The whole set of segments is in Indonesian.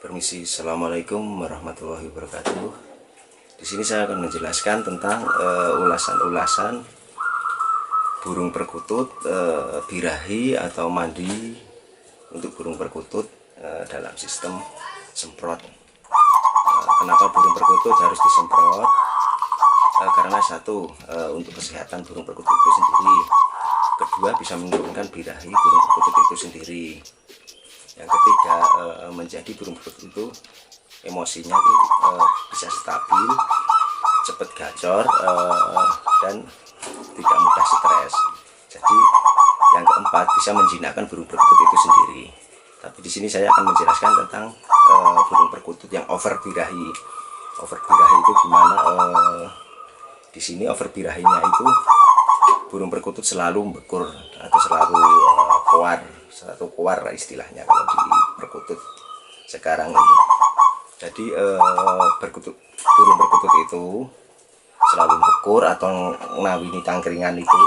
Permisi, Assalamualaikum warahmatullahi wabarakatuh. Di sini saya akan menjelaskan tentang eh, ulasan-ulasan burung perkutut, eh, birahi atau mandi untuk burung perkutut eh, dalam sistem semprot. Eh, kenapa burung perkutut harus disemprot? Eh, karena satu eh, untuk kesehatan burung perkutut itu sendiri. Kedua bisa menurunkan birahi burung perkutut itu sendiri yang ketiga eh, menjadi burung perkutut itu emosinya eh, bisa stabil cepat gacor eh, dan tidak mudah stres. Jadi yang keempat bisa menjinakkan burung perkutut itu sendiri. Tapi di sini saya akan menjelaskan tentang eh, burung perkutut yang over birahi over birahi itu gimana eh, di sini over birahinya itu burung perkutut selalu bekur atau selalu uh, kuar satu kuar lah istilahnya kalau di perkutut sekarang ini. Jadi perkutut burung perkutut itu selalu bekur atau ngawini tangkringan itu.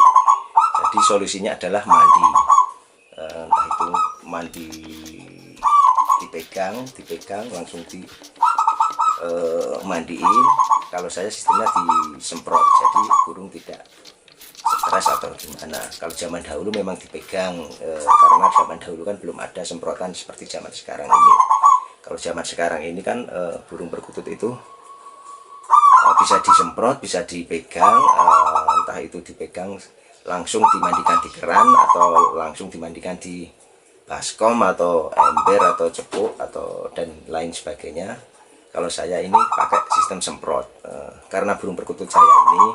Jadi solusinya adalah mandi. Uh, entah itu mandi dipegang dipegang langsung di uh, mandiin. Kalau saya sistemnya disemprot jadi burung tidak stres atau gimana? Kalau zaman dahulu memang dipegang e, karena zaman dahulu kan belum ada semprotan seperti zaman sekarang ini. Kalau zaman sekarang ini kan e, burung perkutut itu e, bisa disemprot bisa dipegang e, entah itu dipegang langsung dimandikan di keran atau langsung dimandikan di baskom atau ember atau cepuk atau dan lain sebagainya. Kalau saya ini pakai sistem semprot karena burung perkutut saya ini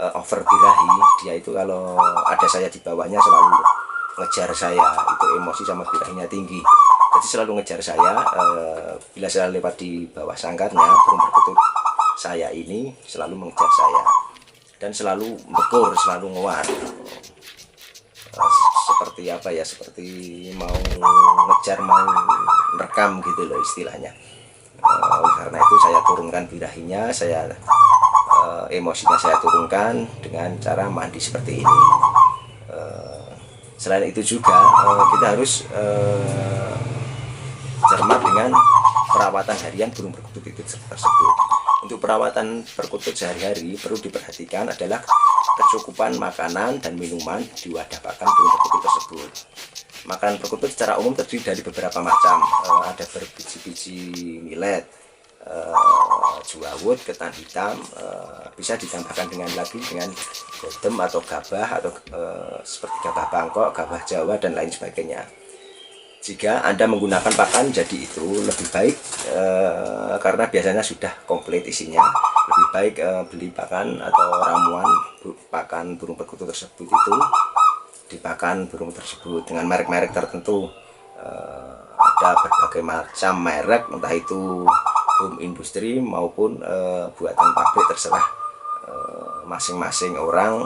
uh, over birahi dia itu kalau ada saya di bawahnya selalu ngejar saya. Itu emosi sama birahinya tinggi. Jadi selalu ngejar saya uh, bila saya lewat di bawah sangkarnya burung perkutut saya ini selalu mengejar saya. Dan selalu bekur selalu nguat uh, seperti apa ya seperti mau ngejar mau rekam gitu loh istilahnya. Uh, karena itu saya turunkan birahinya saya uh, emosinya saya turunkan dengan cara mandi seperti ini. Uh, selain itu juga uh, kita harus uh, cermat dengan perawatan harian burung perkutut itu tersebut. Untuk perawatan perkutut sehari-hari perlu diperhatikan adalah kecukupan makanan dan minuman di wadah pakan burung perkutut tersebut. Makanan perkutut secara umum terdiri dari beberapa macam. Uh, ada berbiji-biji millet uh, juawut, ketan hitam uh, bisa ditambahkan dengan lagi dengan godem atau gabah atau uh, seperti gabah Bangkok, gabah Jawa dan lain sebagainya. Jika Anda menggunakan pakan jadi itu lebih baik uh, karena biasanya sudah komplit isinya. Lebih baik uh, beli pakan atau ramuan pakan burung perkutut tersebut itu dipakan burung tersebut dengan merek-merek tertentu. Uh, ada berbagai macam merek entah itu home industri maupun uh, buatan pabrik terserah eh, masing-masing uh, orang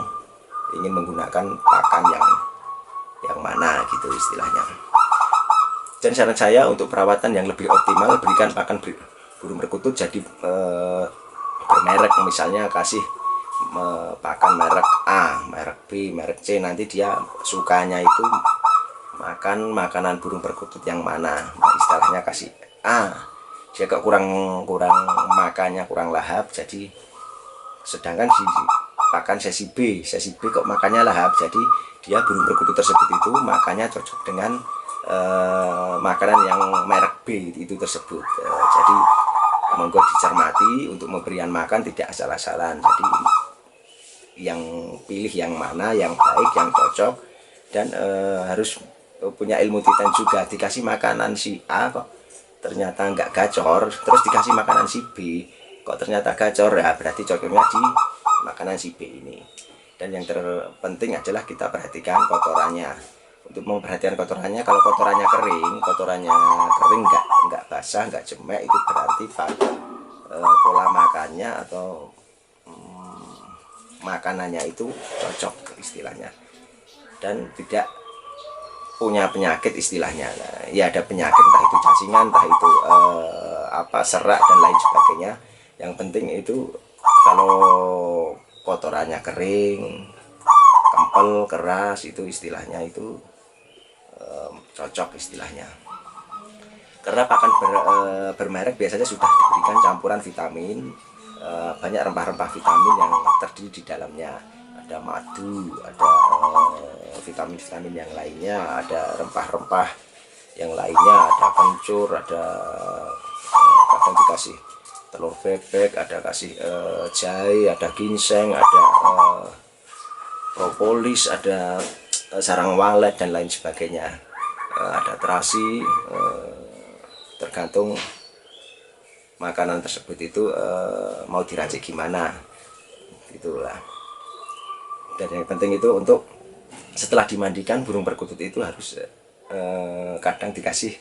ingin menggunakan pakan yang yang mana gitu istilahnya. Dan saran saya untuk perawatan yang lebih optimal berikan pakan burung perkutut jadi uh, bermerek. Misalnya kasih pakan merek A, merek B, merek C nanti dia sukanya itu makan makanan burung perkutut yang mana. Nah, istilahnya kasih A dia kok kurang kurang makannya kurang lahap jadi sedangkan si pakan sesi B sesi B kok makannya lahap jadi dia burung perkutut tersebut itu makannya cocok dengan uh, makanan yang merek B itu tersebut. Uh, jadi monggo dicermati untuk memberian makan tidak asal-asalan. Jadi yang pilih yang mana yang baik yang cocok dan uh, harus punya ilmu titan juga. Dikasih makanan si A kok ternyata nggak gacor terus dikasih makanan si B. Kok ternyata gacor? Ya berarti cocoknya di makanan si B ini. Dan yang terpenting adalah kita perhatikan kotorannya. Untuk memperhatikan kotorannya kalau kotorannya kering kotorannya kering nggak nggak basah nggak jemek itu berarti e, pola makannya atau hmm, makanannya itu cocok istilahnya. Dan tidak punya penyakit istilahnya. Nah, ya ada penyakit itu cacingan entah itu eh, apa serak dan lain sebagainya. Yang penting itu kalau kotorannya kering kempel keras itu istilahnya itu eh, cocok istilahnya. Karena pakan ber, e, bermerek biasanya sudah diberikan campuran vitamin e, banyak rempah-rempah vitamin yang terdiri di dalamnya. Ada madu ada vitamin-vitamin yang lainnya ada rempah-rempah yang lainnya ada kencur ada kadang dikasih telur bebek ada kasih uh, jahe ada ginseng ada uh, propolis ada uh, sarang walet dan lain sebagainya. Uh, ada terasi uh, tergantung makanan tersebut itu uh, mau diracik gimana. Itulah. Dan yang penting itu untuk setelah dimandikan burung perkutut itu harus uh, kadang dikasih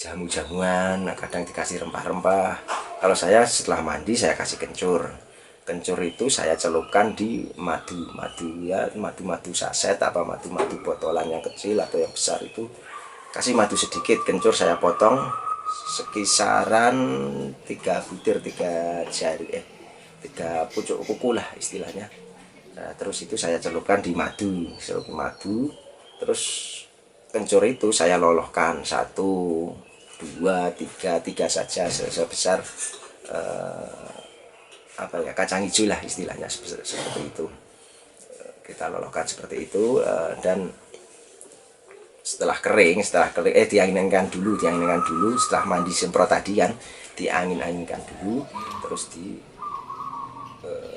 jamu-jamuan kadang dikasih rempah-rempah. Kalau saya setelah mandi saya kasih kencur. Kencur itu saya celupkan di madu. Madu ya madu madu saset apa madu madu botolan yang kecil atau yang besar itu. Kasih madu sedikit kencur saya potong sekisaran tiga butir tiga jari eh tiga pucuk kuku lah istilahnya. Nah, terus itu saya celupkan di madu. Celup madu terus kencur itu saya lolohkan. Satu dua tiga tiga saja sebesar uh, apa ya kacang hijau lah istilahnya seperti itu. Kita lolokan seperti itu uh, dan setelah kering setelah kering eh dianginkan dulu dianginkan dulu. Setelah mandi semprot tadi kan diangin-anginkan dulu terus di uh,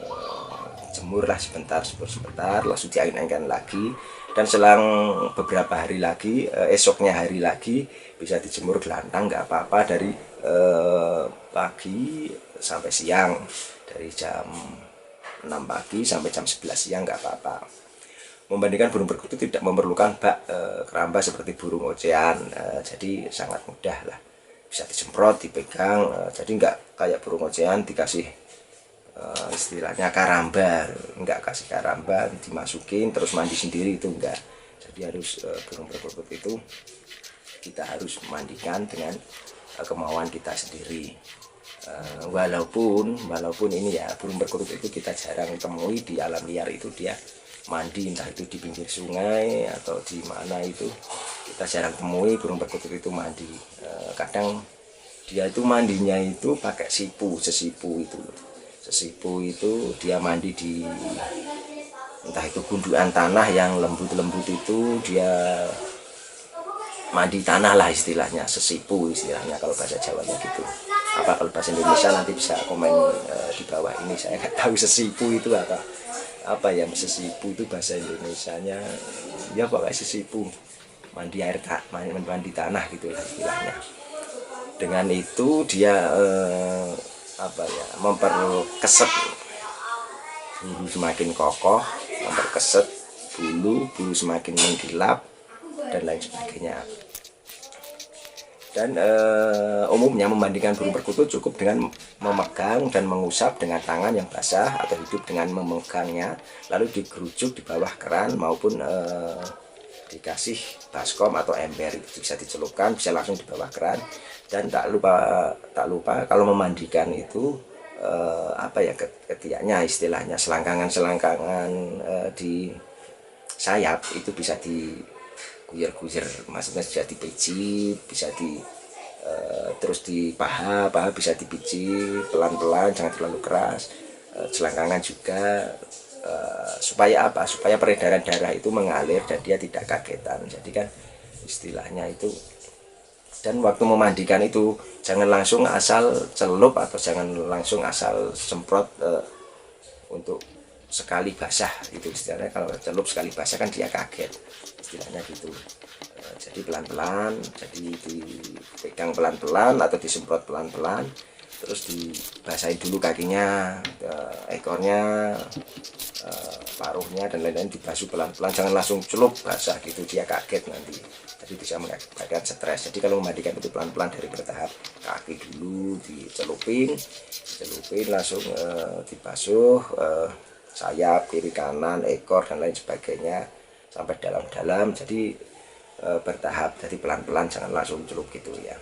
jemur lah sebentar sebentar, langsung diangin-anginkan lagi. Dan selang beberapa hari lagi eh, esoknya hari lagi bisa dijemur gelantang nggak apa-apa dari eh, pagi sampai siang. Dari jam 6 pagi sampai jam 11 siang nggak apa-apa. Membandingkan burung perkutut tidak memerlukan bak e, keramba seperti burung ocean e, jadi sangat mudah lah. Bisa disemprot dipegang e, jadi nggak kayak burung ocean dikasih uh, istilahnya karamba enggak kasih karamba dimasukin terus mandi sendiri itu enggak. Jadi harus uh, burung perkutut itu kita harus mandikan dengan uh, kemauan kita sendiri. Uh, walaupun walaupun ini ya burung perkutut itu kita jarang temui di alam liar itu dia mandi entah itu di pinggir sungai atau di mana itu kita jarang temui burung perkutut itu mandi. Uh, kadang dia itu mandinya itu pakai sipu sesipu itu sesipu itu dia mandi di entah itu gundukan tanah yang lembut-lembut itu dia mandi tanah lah istilahnya sesipu istilahnya kalau bahasa Jawanya gitu. Apa kalau bahasa Indonesia nanti bisa komen e, di bawah ini saya nggak tahu sesipu itu apa. Apa yang sesipu itu bahasa Indonesia-nya? Ya pokoknya sesipu. Mandi air tak mandi, mandi tanah gitu lah istilahnya. Dengan itu dia e, apa ya memperkeset bulu semakin kokoh memperkeset bulu bulu semakin mengkilap dan lain sebagainya. Dan e, umumnya membandingkan burung perkutut cukup dengan memegang dan mengusap dengan tangan yang basah atau hidup dengan memegangnya lalu digerujuk di bawah keran maupun e, dikasih baskom atau ember itu bisa dicelupkan bisa langsung di bawah keran. Dan tak lupa tak lupa kalau memandikan itu eh, apa ya ketiaknya istilahnya selangkangan-selangkangan eh, di sayap itu bisa di guyur-guyur maksudnya bisa dipijit bisa di eh, terus di paha paha bisa dipijit pelan-pelan jangan terlalu keras. Eh, selangkangan juga eh, supaya apa? Supaya peredaran darah itu mengalir dan dia tidak kagetan. Jadi kan istilahnya itu dan waktu memandikan itu jangan langsung asal celup atau jangan langsung asal semprot uh, untuk sekali basah itu istilahnya. Kalau celup sekali basah kan dia kaget istilahnya gitu. Uh, jadi pelan-pelan jadi dipegang pelan-pelan atau disemprot pelan-pelan terus dibasahin dulu kakinya ekornya uh, paruhnya dan lain-lain dibasuh pelan-pelan. Jangan langsung celup basah gitu dia kaget nanti. Jadi bisa mengakibatkan stres. Jadi kalau memandikan itu pelan-pelan dari bertahap kaki dulu dicelupin dicelupin langsung e, dibasuh e, sayap kiri kanan ekor dan lain sebagainya sampai dalam-dalam. Jadi e, bertahap. Jadi pelan-pelan jangan langsung celup gitu ya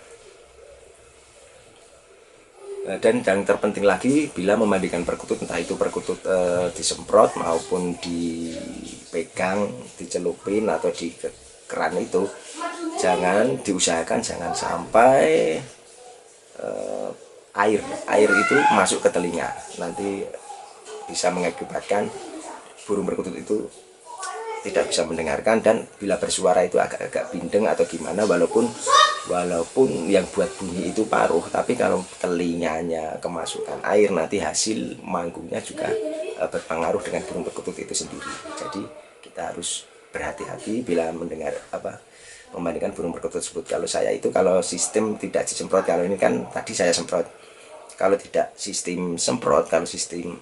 dan yang terpenting lagi bila memandikan perkutut entah itu perkutut e, disemprot maupun dipegang dicelupin atau di keran itu jangan diusahakan jangan sampai eh, air. Air itu masuk ke telinga. Nanti bisa mengakibatkan burung perkutut itu tidak bisa mendengarkan dan bila bersuara itu agak-agak bindeng atau gimana walaupun walaupun yang buat bunyi itu paruh tapi kalau telinganya kemasukan air nanti hasil manggungnya juga eh, berpengaruh dengan burung perkutut itu sendiri. Jadi kita harus berhati-hati bila mendengar apa membandingkan burung perkutut tersebut. Kalau saya itu kalau sistem tidak disemprot kalau ini kan tadi saya semprot. Kalau tidak sistem semprot kalau sistem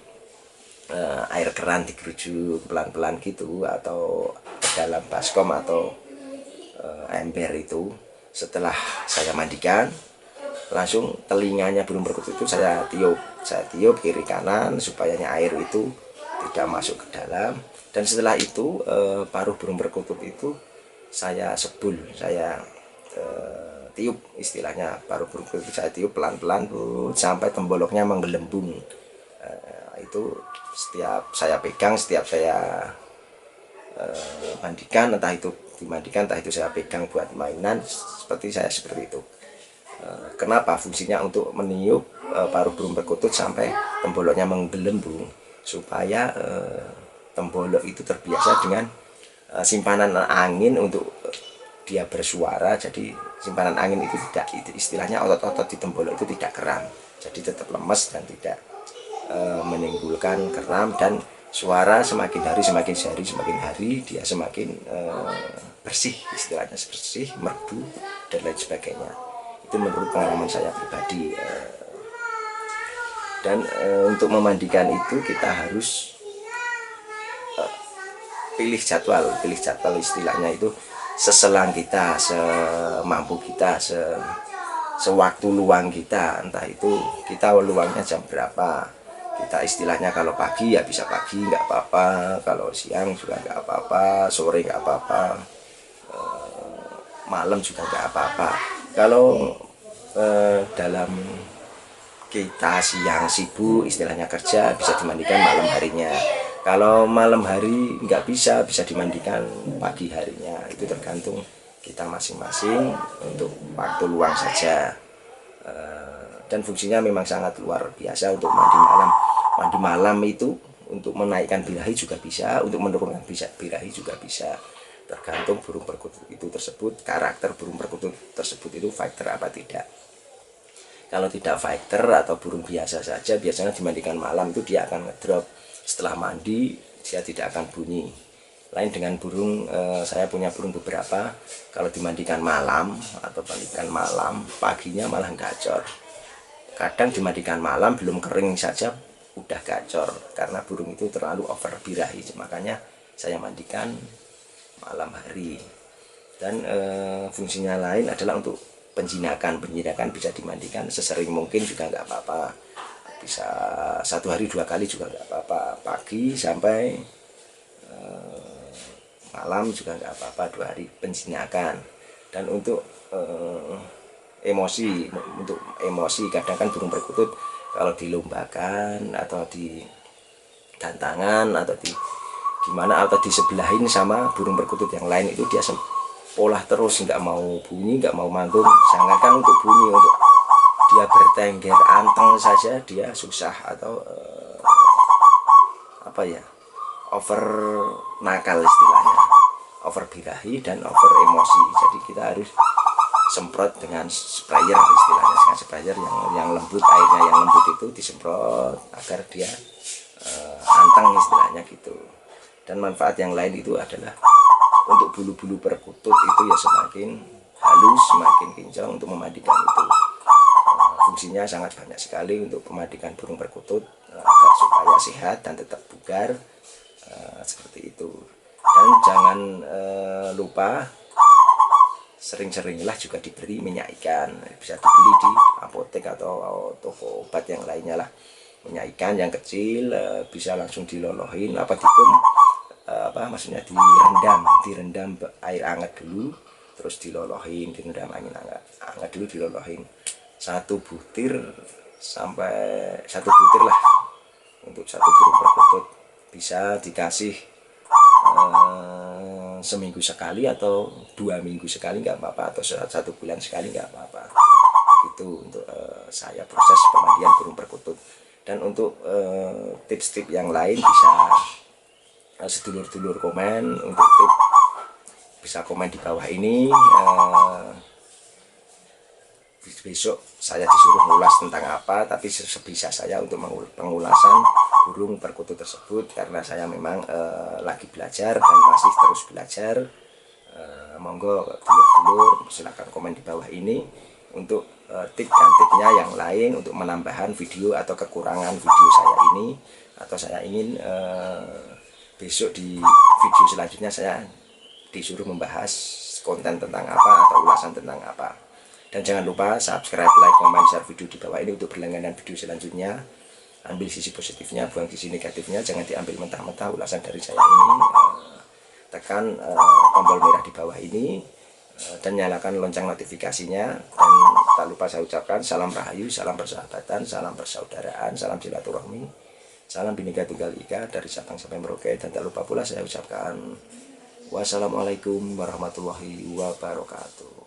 uh, air keran digerujuk pelan-pelan gitu atau dalam baskom atau uh, ember itu setelah saya mandikan langsung telinganya burung perkutut itu saya tiup. Saya tiup kiri kanan supaya air itu tidak masuk ke dalam. Dan setelah itu uh, paruh burung perkutut itu saya sebul saya uh, tiup istilahnya. Paruh burung perkutut saya tiup pelan-pelan sampai temboloknya menggelembung. Uh, itu setiap saya pegang setiap saya uh, mandikan entah itu dimandikan entah itu saya pegang buat mainan seperti saya seperti itu. Uh, kenapa? Fungsinya untuk meniup uh, paruh burung perkutut sampai temboloknya menggelembung supaya uh, tembolok itu terbiasa dengan simpanan angin untuk dia bersuara. Jadi simpanan angin itu tidak istilahnya otot-otot di tembolok itu tidak keram. Jadi tetap lemes dan tidak Eh, menimbulkan keram dan suara semakin hari semakin hari semakin hari dia semakin uh, bersih istilahnya bersih merdu dan lain sebagainya. Itu menurut pengalaman saya pribadi uh, dan uh, untuk memandikan itu kita harus uh, pilih jadwal pilih jadwal istilahnya itu seselang kita semampu kita se sewaktu luang kita. Entah itu kita luangnya jam berapa kita istilahnya kalau pagi ya bisa pagi nggak apa-apa. Kalau siang juga nggak apa-apa sore nggak apa-apa e, malam juga nggak apa-apa. Kalau e, dalam kita siang sibuk istilahnya kerja bisa dimandikan malam harinya. Kalau malam hari nggak bisa bisa dimandikan pagi harinya. Itu tergantung kita masing-masing untuk waktu luang saja dan fungsinya memang sangat luar biasa untuk mandi malam. Mandi malam itu untuk menaikkan birahi juga bisa untuk menurunkan bisa birahi juga bisa. Tergantung burung perkutut itu tersebut karakter burung perkutut tersebut itu fighter apa tidak. Kalau tidak fighter atau burung biasa saja biasanya dimandikan malam itu dia akan ngedrop. Setelah mandi dia tidak akan bunyi. Lain dengan burung eh, saya punya burung beberapa. Kalau dimandikan malam atau mandikan malam paginya malah gacor kadang dimandikan malam belum kering saja udah gacor. Karena burung itu terlalu over birahi makanya saya mandikan malam hari. Dan e, fungsinya lain adalah untuk penjinakan. Penjinakan bisa dimandikan sesering mungkin juga nggak apa-apa. Bisa satu hari dua kali juga nggak apa-apa. Pagi sampai e, malam juga nggak apa-apa. Dua hari penjinakan. Dan untuk e, emosi untuk emosi kadang kan burung perkutut kalau dilombakan atau di tantangan atau di gimana atau di sebelahin sama burung perkutut yang lain itu dia pola terus nggak mau bunyi nggak mau manggung kan untuk bunyi untuk dia bertengger anteng saja dia susah atau uh, apa ya over nakal istilahnya over birahi dan over emosi. Jadi kita harus semprot dengan sprayer istilahnya dengan sprayer yang yang lembut airnya yang lembut itu disemprot agar dia uh, antang istilahnya gitu. Dan manfaat yang lain itu adalah untuk bulu-bulu perkutut itu ya semakin halus semakin kinclong untuk memandikan itu. Uh, fungsinya sangat banyak sekali untuk memandikan burung perkutut uh, agar supaya sehat dan tetap bugar seperti itu. Dan jangan lupa sering-seringlah juga diberi minyak ikan. Bisa dibeli di apotek atau toko obat yang lainnya lah. Minyak ikan yang kecil eh, bisa langsung dilolohin apa dikum eh, apa maksudnya direndam. Direndam air hangat dulu terus dilolohin direndam angin hangat hangat dulu dilolohin satu butir sampai satu butir lah. Untuk satu burung perkutut bisa dikasih eh, seminggu sekali atau dua minggu sekali nggak apa-apa atau satu bulan sekali nggak apa-apa. Itu untuk eh, saya proses pemandian burung perkutut. Dan untuk eh, tips-tips yang lain bisa eh, sedulur-dulur komen. Untuk tip bisa komen di bawah ini eh, besok saya disuruh ngulas tentang apa tapi sebisa saya untuk pengulasan burung perkutut tersebut karena saya memang eh, lagi belajar dan masih terus belajar. Eh, monggo dulur-dulur silakan komen di bawah ini untuk eh, tip dan tipnya yang lain untuk menambahkan video atau kekurangan video saya ini atau saya ingin eh, besok di video selanjutnya saya disuruh membahas konten tentang apa atau ulasan tentang apa dan jangan lupa subscribe, like, comment, share video di bawah ini untuk berlangganan video selanjutnya. Ambil sisi positifnya, buang sisi negatifnya. Jangan diambil mentah-mentah ulasan dari saya ini. Eh, tekan eh, tombol merah di bawah ini eh, dan nyalakan lonceng notifikasinya. Dan tak lupa saya ucapkan salam rahayu, salam persahabatan, salam persaudaraan, salam silaturahmi salam bineka tunggal ika dari Sabang sampai Merauke. Dan tak lupa pula saya ucapkan wassalamualaikum warahmatullahi wabarakatuh